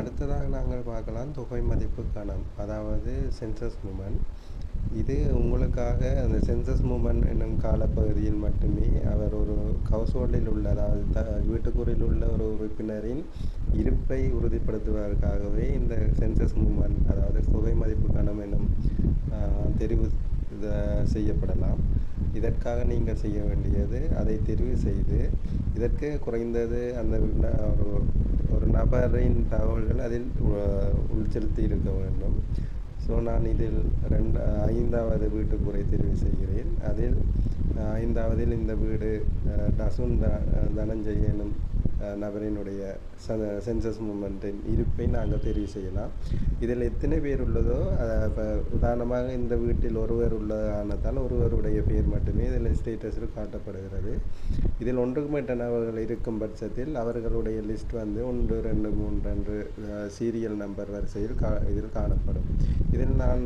அடுத்ததாக நாங்கள் பார்க்கலாம் தொகை மதிப்பு கணம் அதாவது சென்சஸ் மூமெண்ட் இது உங்களுக்காக அந்த சென்சஸ் மூமெண்ட் என்னும் காலப்பகுதியில் மட்டுமே அவர் ஒரு ஹவுஸ்ஹோல்டில் உள்ள அதாவது த வீட்டுக்குறையில் உள்ள ஒரு உறுப்பினரின் இருப்பை உறுதிப்படுத்துவதற்காகவே இந்த சென்சஸ் மூமெண்ட் அதாவது தொகை மதிப்பு கணம் என்னும் தெரிவு இதை செய்யப்படலாம். இதற்காக நீங்கள் செய்ய வேண்டியது அதை தெரிவு செய்து இதற்கு குறைந்தது அந்த ஒரு ஒரு நபரின் தகவல்கள் அதில் உ- உள்செலுத்தி இருக்க வேண்டும். ஸோ நான் இதில் ரெண்டு ஐந்தாவது வீட்டுக்குறை தெரிவு செய்கிறேன். அதில் ஐந்தாவதில் இந்த வீடு டசுன் த- தனஞ்சய் எனும் நபரினுடைய சென்சஸ் மூமெண்ட்டின் இருப்பை நாங்கள் தெரிவு செய்யலாம். இதில் எத்தனை பேர் உள்ளதோ இப்போ உதாரணமாக இந்த வீட்டில் ஒருவர் உள்ளதானதால் ஒருவருடைய பேர் மட்டும் ஸ்டேட்டஸில் காட்டப்படுகிறது. இதில் ஒன்றுக்கு மேற்பட்ட நபர்கள் இருக்கும் பட்சத்தில் அவர்களுடைய லிஸ்ட் வந்து ஒன்று ரெண்டு மூன்று என்று சீரியல் நம்பர் வரிசையில் கா இதில் காணப்படும். இதில் நான்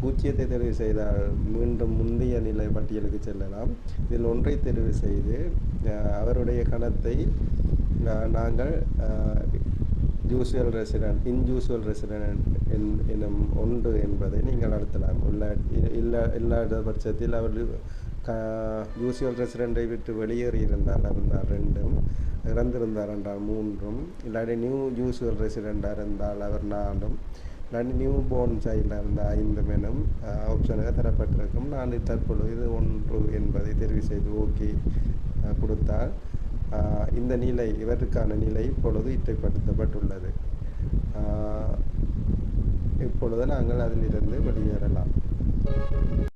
பூஜ்ஜியத்தை தெரிவு செய்தால் மீண்டும் முந்தைய நிலை பட்டியலுக்கு செல்லலாம். இதில் ஒன்றை தெரிவு செய்து அவருடைய கணத்தை நாங்கள் யூஸ்வல் ரெசிடென்ட் இன்யூஸ்வல் ரெசிடென்ட் என் இனம் ஒன்று என்பதை நீங்கள் நடத்தலாம் உள்ள இல்லா இல்லாத பட்சத்தில் அவர் க யூஸ்வல் ரெசிடெண்ட்டை விட்டு வெளியேறி இருந்தால் இருந்தால் ரெண்டும் இறந்திருந்தார் என்றால் மூன்றும் இல்லாட்டி நியூ யூஸ்வல் ரெசிடெண்ட்டாக இருந்தால் அவர் நாலும் இல்லாட்டி நியூ போர்ன் சைல்டாக இருந்தால் ஐந்து எனும் ஆப்ஷனாக தரப்பட்டிருக்கும். நான் தற்பொழுது ஒன்று என்பதை தெரிவு செய்து ஓகே கொடுத்தால் இந்த நிலை இவருக்கான நிலை இப்பொழுது இட்டைப்படுத்தப்பட்டுள்ளது இப்பொழுது நாங்கள் அதிலிருந்து வெளியேறலாம்.